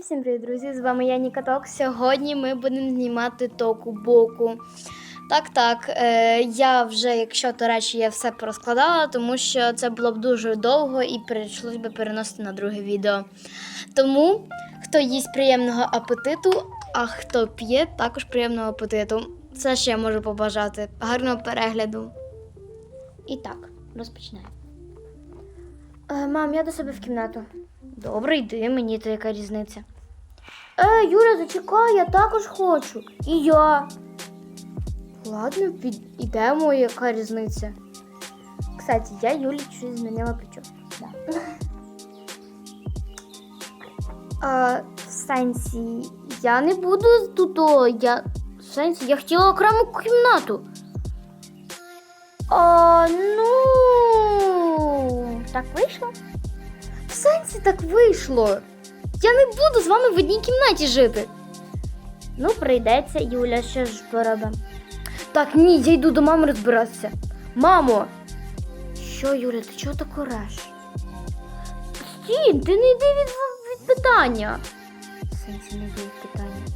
всім привіт, друзі! З вами я Нікаток. Сьогодні ми будемо знімати току боку. Так, так, е, я вже, якщо то речі, я все порозкладала, тому що це було б дуже довго і прийшлось би переносити на друге відео. Тому, хто їсть приємного апетиту, а хто п'є, також приємного апетиту. Це ще я можу побажати. Гарного перегляду. І так, розпочинаємо. Е, мам, я до себе в кімнату. Добре, йди, мені то яка різниця. Е, Юля, зачекай, я також хочу. І я. Ладно, під... ідемо, яка різниця. Кстати, я Юлі чуть змінила прическу. Да. А, сенсі, я не буду тут. Я... Сенсі, я хотіла окрему кімнату. А, ну. Так вийшло? В сенсі так вийшло. Я не буду з вами в одній кімнаті жити. Ну, прийдеться, Юля, що ж поробимо. Так, ні, я йду до мами розбиратися. Мамо! Що, Юля, ти чого так ореш? Стій, ти не йди від, від питання. Сенсі не йди від питання.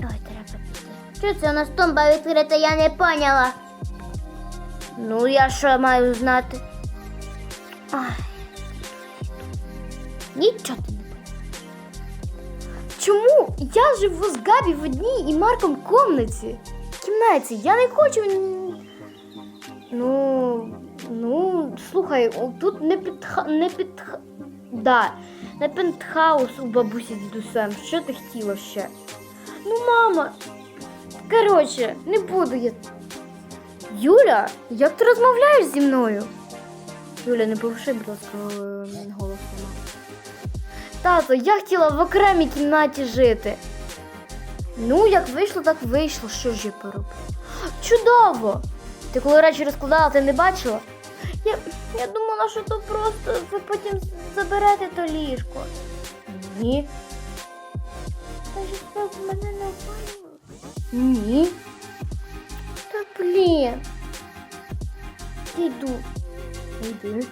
Ой, треба піти. Що це у нас тумба відкрита, я не поняла. Ну, я що маю знати? Ай. Нічого ти. Чому я живу з Габі в одній і Марком комнаті? Кімнаті. Я не хочу. Ну, ну, слухай, тут не підха... не підха... Да, не пентхаус у бабусі з дідусем. Що ти хотіла ще? Ну, мама. Коротше, не буду я. Юля, як ти розмовляєш зі мною? Юля, не повишай, будь ласка, голос. Тато, я хотіла в окремій кімнаті жити. Ну, як вийшло, так вийшло. Що ж я пороблю? Чудово! Ти коли речі розкладала, ти не бачила? Я, я думала, що то просто ви потім заберете то ліжко. Ні. Та ж це в мене не впало. Ні. Та блін. Йду. Йди.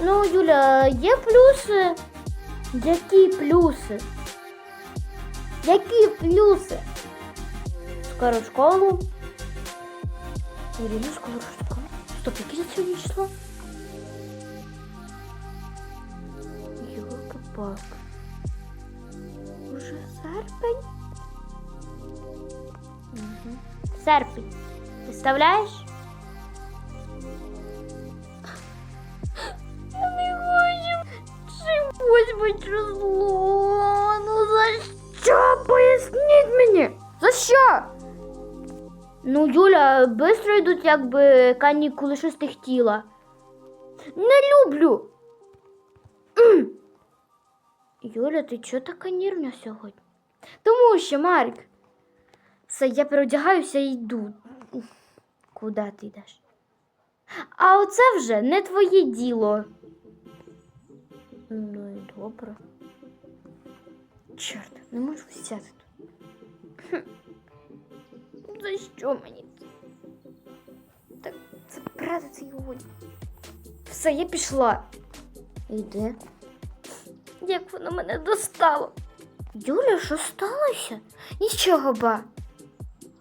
Ну, Юля, є плюси? Які плюси? Які плюси? Скоро в школу. Ірина, скоро в школу. Стоп, яке ж сьогодні число? Йолка палка Уже серпень? Угу. Серпень. Представляєш? Чимось число. Ну за що? Поясніть мені? За що? Ну, Юля, швидко йдуть якби канікули, щось ти хотіла. Не люблю. Юля, ти чого така нервна сьогодні? Тому що, Марк. Все, я переодягаюся і йду. Куди ти йдеш? А оце вже не твоє діло. Ну і добре. Чорт, не можу сяти тут. За що мені? Так це правда це його. Все, я пішла. Йди. Як воно мене достало. Юля, що сталося? Нічого ба.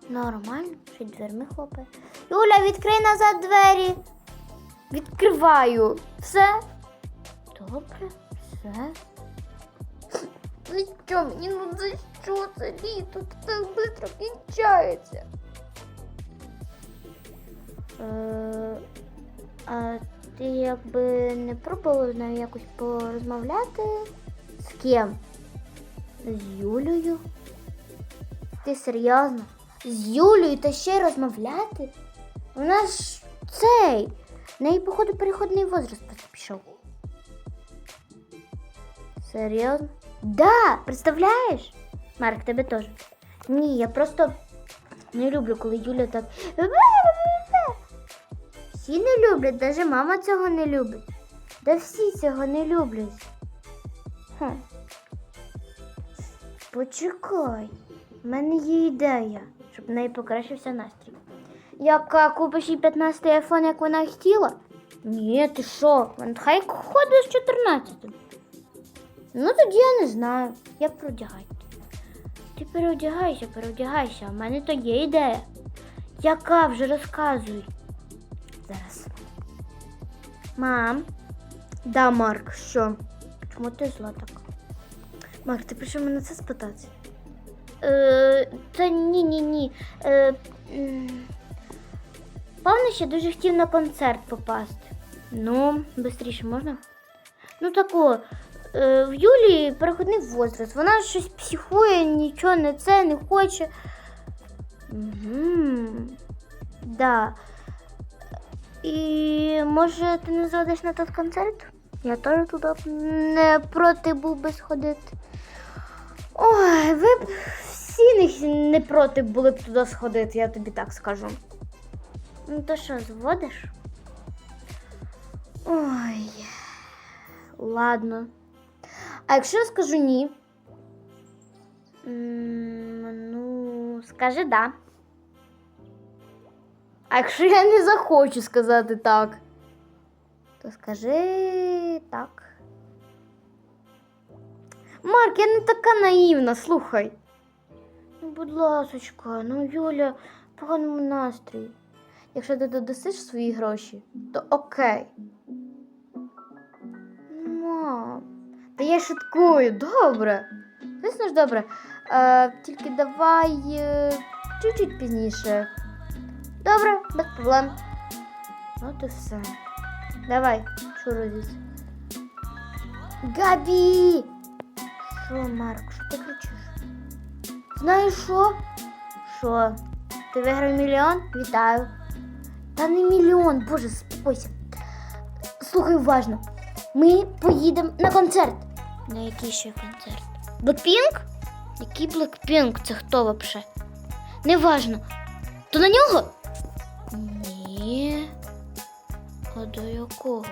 Нормально, ще дверми хлопає. Юля, відкрий назад двері. Відкриваю. Все? Добре, все. За що мені? Ну за що це літо? Так швидко кінчається. Е, а ти якби не пробувала якось порозмовляти? З ким? З Юлею? Ти серйозно? З Юлею та ще й розмовляти? Вона ж цей. В неї, походу, переходний возраст Серйозно? Да, представляєш? Марк, тебе теж. Ні, я просто не люблю, коли Юля так. Всі не люблять, навіть мама цього не любить. Да всі цього не люблять. Хм. Почекай, в мене є ідея, щоб в неї покращився настрій. Яка купиш їй 15 айфон, як вона хотіла? Ні, ти що? Хай ходить з 14. Ну тоді я не знаю. Як продягати? Ти переодягайся, переодягайся. У мене то є ідея. Яка вже розказуй. Зараз. Мам. Да, Марк, що? Чому ти зла так? Марк, ти прийшов мене це спитати? Е, та ні, ні, ні. Е, м, Павно ще дуже хотів на концерт попасти. Ну, швидше можна? Ну тако, в Юлії переходний возраст. Вона щось психує, нічого не це, не хоче. Угу. Да. І може ти не зайдеш на той концерт? Я теж туди не проти був би сходити. Ой, ви б всі не, не проти були б туди сходити, я тобі так скажу. Ну то що, зводиш? Ой. Ладно. А якщо я скажу ні? Ну, скажи да. А якщо я не захочу сказати так, то скажи так. Марк, я не така наївна, слухай. Ну, будь ласочка, ну Юля, поганому настрій. Якщо ти додасиш свої гроші, то окей. Мам, та я шуткую, добре. Звісно ж, добре. Е, тільки давай е, чуть-чуть пізніше. Добре, без проблем. От і все. Давай, шурузись. Габі! Що, Марк, що ти кричиш? Знаєш що? Що? Ти виграв мільйон? Вітаю. Та не мільйон, боже, спокойся. Слухай уважно. Ми поїдемо на концерт. На який ще концерт? Блекпінк? Який Блекпінк? Це хто взагалі? Неважно. То на нього? Ні. А до якого?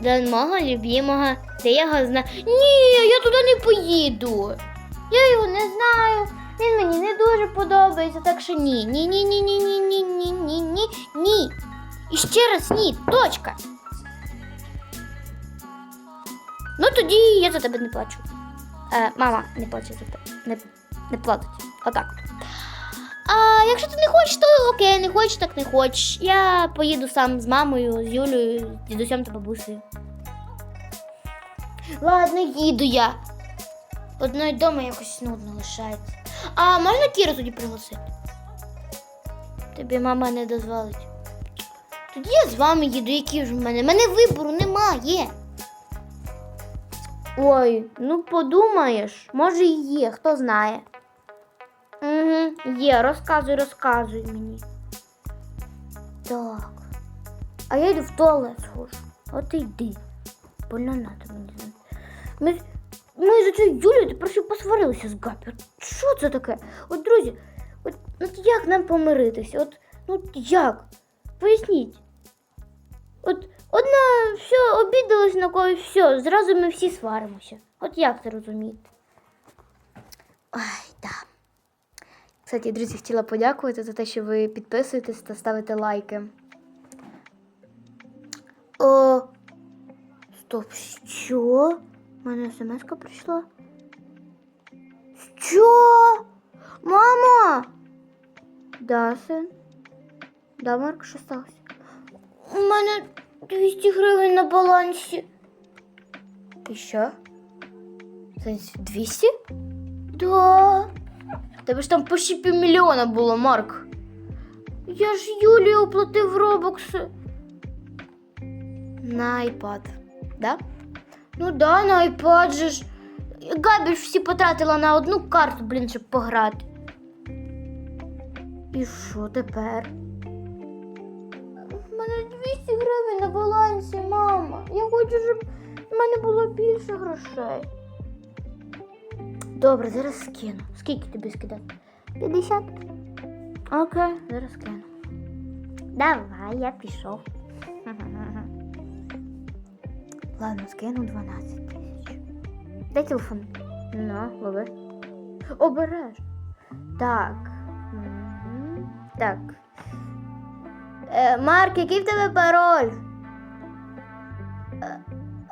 До мого любимого. Де я його знаю. Ні, я туди не поїду. Я його не знаю. Він мені не дуже подобається, так що ні. Ні, ні, ні, ні, ні, ні, ні, ні, ні, ні. І ще раз ні. Точка. Ну тоді я за тебе не плачу. Е, мама не плаче за тебе. Не, не платить. Отак. А якщо ти не хочеш, то окей, не хочеш, так не хочеш. Я поїду сам з мамою, з Юлею, з дідусем та бабусею. Ладно, їду я. Одної вдома якось нудно лишається. А можна Кіру тоді пригласити? Тобі мама не дозволить. Тоді я з вами їду, які ж в мене. Мене вибору немає. Ой, ну подумаєш, може і є, хто знає. Угу, є, розказуй, розказуй мені. Так. А я йду в туалет схожу. От йди. Больно надо мені. знати. Ми, ми за Юлією тепер ще посварилися з Гапі. От Що це таке? От, друзі, от, от як нам помиритися? От, ну як? Поясніть. От одна все обідалась на когось, все, зразу ми всі сваримося. От як це розуміти? Ой, да. Кстати, друзі, хотіла подякувати за те, що ви підписуєтесь та ставите лайки. О, стоп, що? У мене смс прийшла. Що? Мама? Да, син? Да, Марк, що сталося? У мене 200 гривень на балансі. І що? Сенсі 200? Да. Тебе ж там почти півмільйона було, Марк. Я ж Юлії оплатив робокси. На iPad, да? Ну да, на iPad же ж. Габі ж всі потратила на одну карту, блін, щоб пограти. І що тепер? У мене 200 гривень на балансі, мама. Я хочу, щоб в мене було більше грошей. Добре, зараз скину. Скільки тобі скидати? 50. Окей, зараз скину. Давай, я пішов. Ладно, скину 12 тисяч. Дай телефон. Ну, лови. Обереш. Так. Так. Е, Марк, який в тебе пароль? Е,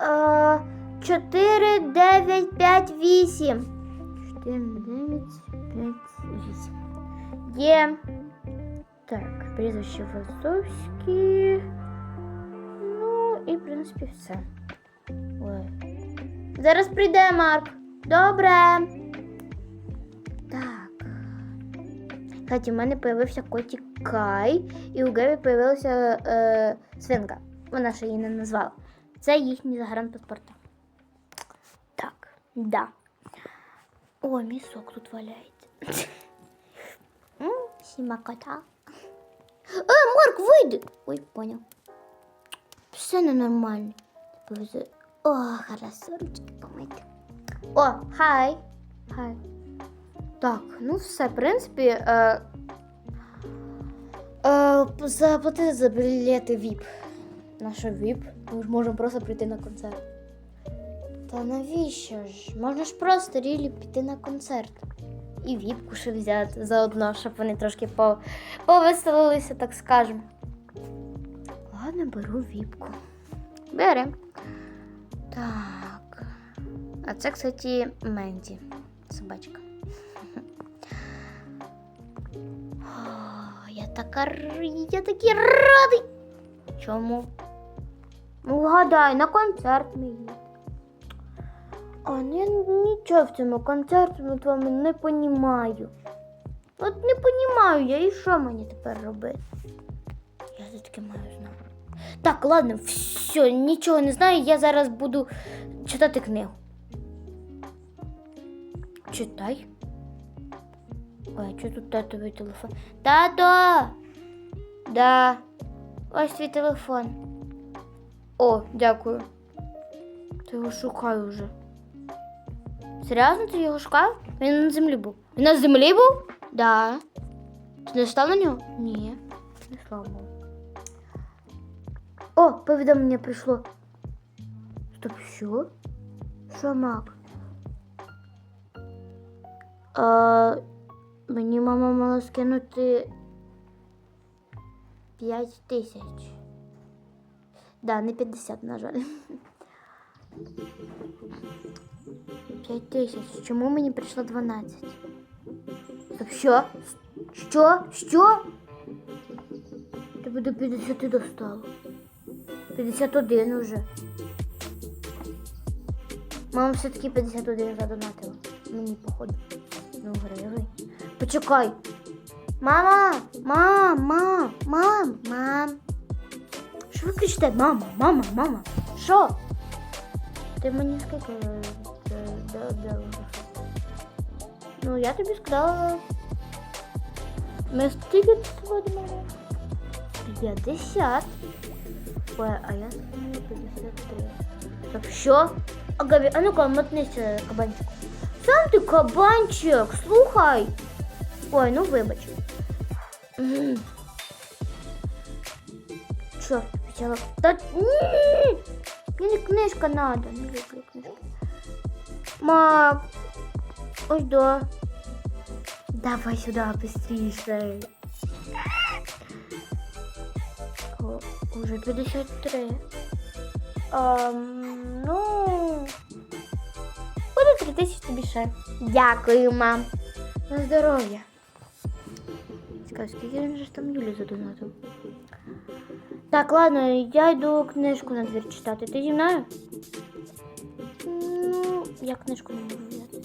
е, 4, 9, 5, 8. 4, 9, 5, 8. Є. Так, прізвище Вазовський. Ну, і, в принципі, все. Ой. Зараз прийде Марк. Добре. Кстати, у мене появився котик Кай, і у Геві появилася е, свинка. Вона ще її не назвала. Це їхні загранпаспорта. Так, да. О, місок тут валяється. Сіма кота. Е, Марк, вийди! Ой, понял. Все ненормально. О, хорошо, ручки помити. О, хай. Хай. Так, ну все, в принципі. Е, е, заплатити за білети VIP. Наша VIP. Ми ж можемо просто прийти на концерт. Та навіщо ж? Можна ж просто рілі піти на концерт. І віпку ще взяти заодно, щоб вони трошки по... повеселилися, так скажемо. Ладно, беру віпку. Бери. Так. А це, кстати, Менді. Собачка. Така я такий радий. Чому? Ну, вгадай, на концерт ми їдемо. А я нічого в цьому концерті з вами не понімаю. От не понімаю я і що мені тепер робити? Я звідки маю знати. Так, ладно, все, нічого не знаю, я зараз буду читати книгу. Читай. Ой, а що тут татовий телефон? Тато! Да. Ось твій телефон. О, дякую. Ти його шукаю вже. Серйозно ти його шукав? Він на землі був. Він на землі був? Да. Ти не став на нього? Ні. Не слава Богу. О, повідомлення прийшло. Стоп, що? Що, Мак? А, мені мама мала скинути 5 тисяч. Да, не 50, на жаль. 5 тисяч. Чому мені прийшло 12? Стоп, що? Що? Що? Тебе до 50 достало. 51 уже. Мама все-таки 51 задонатила. Мені, походу. Ну, гривень. Почекай. Мама! Мам, мам, мам, мам. Що ви кричите? Мама, мама, мама. Що? Ти мені скільки е, дала? Ну, я тобі сказала. Ми скільки ти сьогодні мали? 50. Ой, а я сказала 53. Так що? А Габі, а ну-ка, мотнися кабанчик. Сам ти кабанчик, слухай. Ой, ну вибач. Чорт, почала. Та ні! Мені книжка надо. Не люблю книжки. Мам. Ось да. Давай сюда быстрее. О, уже 53. Ам, ну. Буде 3 тисячі тобі ще. Дякую, мам. На здоров'я. Скажи, скільки він же ж там Юлі задонатив? Так, ладно, я йду книжку на двір читати. Ти зі мною? Ну, я книжку не можу взяти.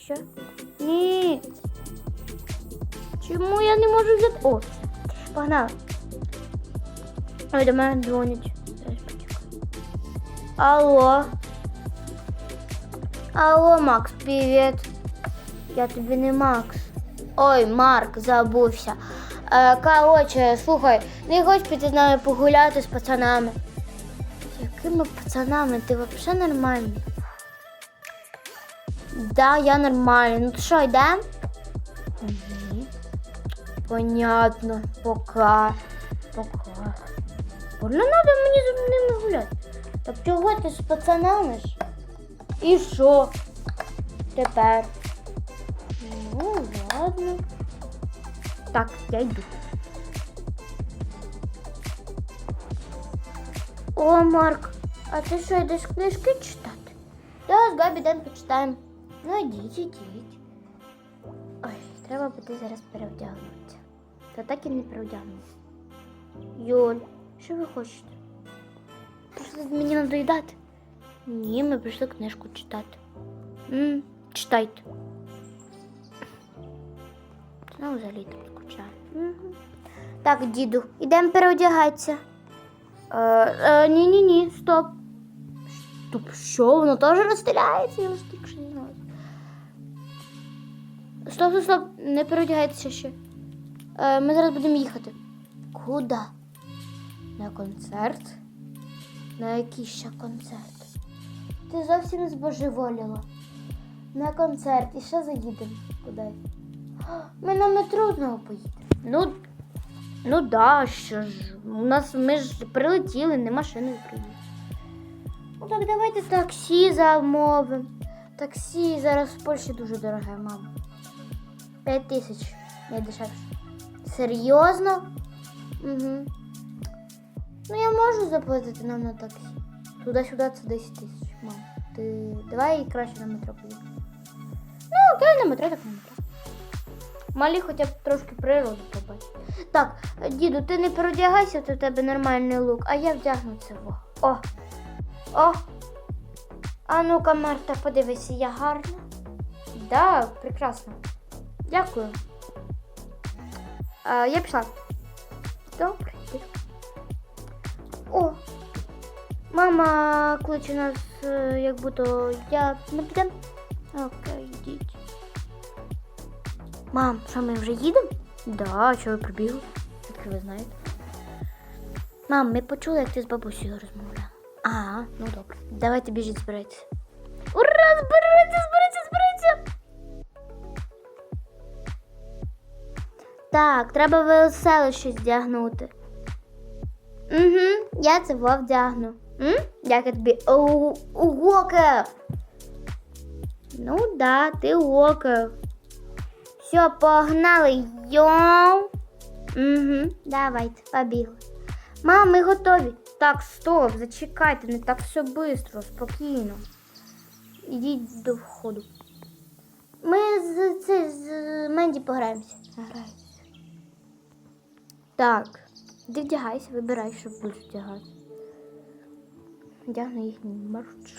Що? Ні. Чому я не можу взяти? О, погнали. Ой, до мене дзвонять. Алло. Алло, Макс, привіт. Я тобі не Макс. Ой, Марк, забувся. Е, короче, слухай, не хочеш піти з нами погуляти з пацанами? Якими пацанами? Ти взагалі нормальний? Да, я нормальний. Ну то що, йдемо? Понятно. Пока. Пока. Бо треба мені з ними гуляти. Так чого ти з пацанами ж? І що? Тепер. Ну, ладно. Так, я йду. О, Марк, а ти що йдеш книжки читати? Да, з Габі день почитаємо. Ну, ідіть, ідіть. Ой, треба буде зараз перевдягнутися. Та так і не перевдягнувся. Юль, що ви хочете? Просто мені надоїдати? Ні, ми прийшли книжку читати. м читайте. Ну, взагалі так скучаю. Угу. Так, діду, ідемо переодягатися. Е, е, ні, ні, ні, стоп. Стоп, що? Воно теж розстріляється, я тільки що не знала. Стоп, стоп, стоп, не переодягайтеся ще. Е, ми зараз будемо їхати. Куди? На концерт? На який ще концерт? Ти зовсім збожеволіла. На концерт. І ще заїдемо кудись. Ми на метро знову поїдемо. Ну, ну да, що ж. У нас ми ж прилетіли, не машиною приїдемо. Ну так давайте таксі замовимо. Таксі зараз в Польщі дуже дороге, мама. П'ять тисяч найдешевше. Серйозно? Угу. Ну я можу заплатити нам на таксі. Туди-сюди це 10 тисяч, мам. Ти давай краще на метро поїдемо. Ну, окей, на метро, так на метро. Малі хоча б трошки природу побачити. Так, діду, ти не переодягайся, то в тебе нормальний лук, а я вдягну цього. О! О! А ну-ка, Марта, подивися, я гарна. Да, прекрасно. Дякую. А, я пішла. Добре. О! Мама кличе нас, як будто я ми підемо. Окей, йдіть. Мам, що ми вже їдемо? Да, що ви прибігли? Звідки ви знаєте? Мам, ми почули, як ти з бабусею розмовляла. А, ну добре. Давайте біжіть збирайтеся. Ура! Збирайтеся, збирайтеся, збирайтеся! Так, треба весело щось вдягнути. Угу, я це вдягну. М? Як я тобі? Уокер! Ну да, ти Уокер. Все, погнали. Йоу. Угу, давайте, побігли. Мам, ми готові. Так, стоп, зачекайте, не так все швидко, спокійно. Ідіть до входу. Ми з, це, з Менді пограємося. Граємося. Так, ти вдягайся, вибирай, що будеш вдягати. Вдягну їхній мерч.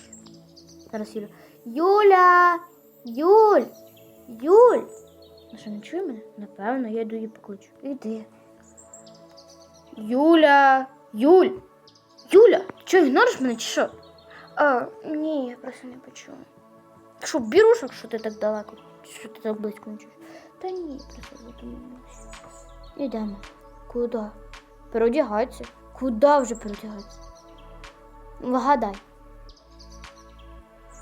Зараз Юля. Юля! Юль! Юль! Ну що, не чує мене? Напевно, я йду її покличу. Іди. Юля! Юль! Юля! Що, ігнориш мене чи що? А, ні, я просто не почула. Що, бірушок, що ти так далеко? Що ти так близько не чуєш? Та ні, просто задумалася. Ідемо. Куди? Переодягатися. Куди вже переодягатися? Вгадай.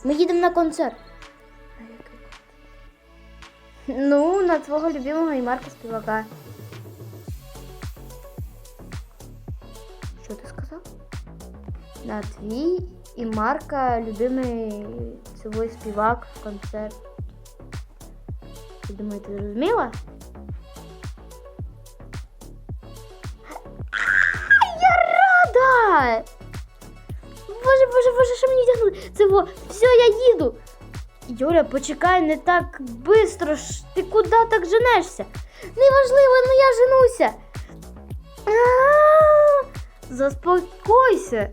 Ми їдемо на концерт. А який? Ну, на твого любимого і Марка співака. Що ти сказав? На твій і Марка любимий цього співак концерт. Ти думаю, ти зрозуміла? Во, все, я їду. Юля, почекай, не так ж. Ти куди так женешся? Неважливо, ну я женуся. А-а-а! Заспокойся.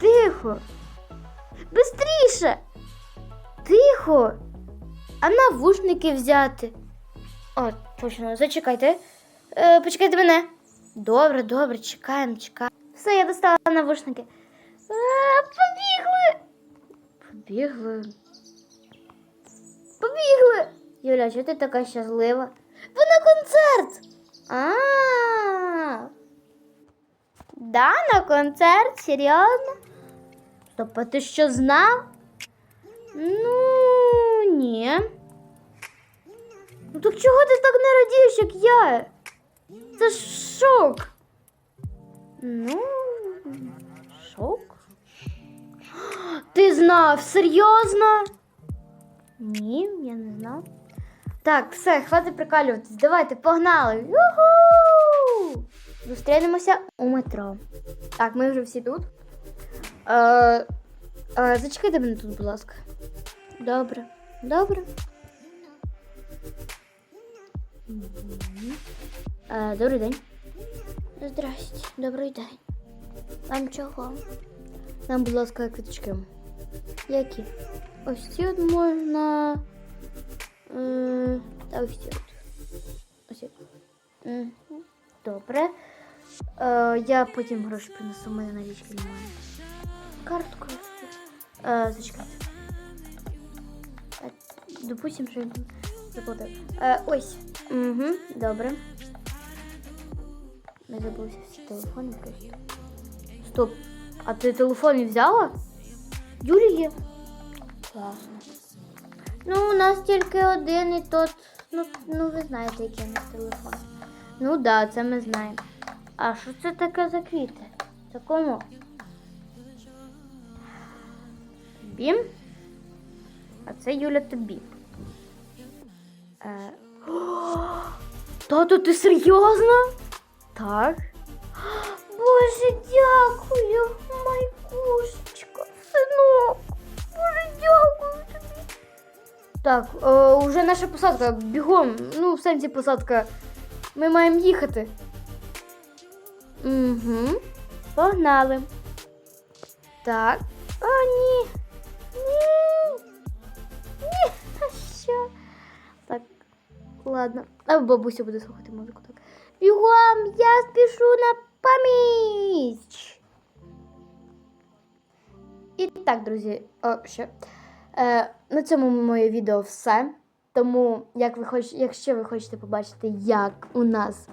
Тихо. Бистріше. Тихо. А навушники взяти. О, точно, зачекайте. Е, почекайте мене. Добре, добре, чекаємо, чекаємо. Все, я достала навушники. А, побігли. Побігли. Побігли. Юля, чого ти така щаслива? Ви на концерт. А. Да, на концерт, серйозно? Стоп, а ти що знав? Ну, ні. Ну так чого ти так не радієш, як я? Це шок. Ну, шок. Ти знав, серйозно? Ні, я не знав. Так, все, хватить прикалюватись. Давайте, погнали. Юху! Зустрінемося у метро. Так, ми вже всі тут. Е, е, зачекайте мене тут, будь ласка. Добре. Добре. Е, добрий день. Здрасте, добрий день. Вам чого? Нам, будь ласка, квіточки. Які? Ось ці от можна. Е, та ось ці от. Ось ці. Добре. Е, я потім гроші принесу, мене налічки немає. Картку. Е, зачекайте. Е, що я заплатив. Е, ось. Угу, добре. Не забувся всі телефони. Стоп. А ти телефон не взяла? Юлі є. Класно. Ну, у нас тільки один і тот. Ну, ну ви знаєте, який у нас телефон. Ну да, це ми знаємо. А що це таке за квіти? Це кому? Тобі? А це Юля тобі. Е... Тато, ти серйозно? Так. Боже, дякую, майкушечка, синок. Боже, дякую тобі. Так, е, уже наша посадка. Бігом. Ну, в сенсі посадка. Ми маємо їхати. Угу. Погнали. Так. О, ні. Ні. Ні. А що? Так. Ладно. А бабуся буде слухати музику. Так. Бігом, я спішу на поміч. І так, друзі, о, що? Е, на цьому моє відео все. Тому, як ви хоч, якщо ви хочете побачити, як у нас,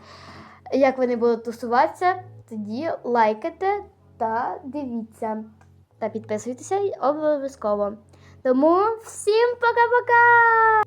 як вони будуть тусуватися, тоді лайкайте та дивіться. Та підписуйтеся обов'язково. Тому всім пока-пока!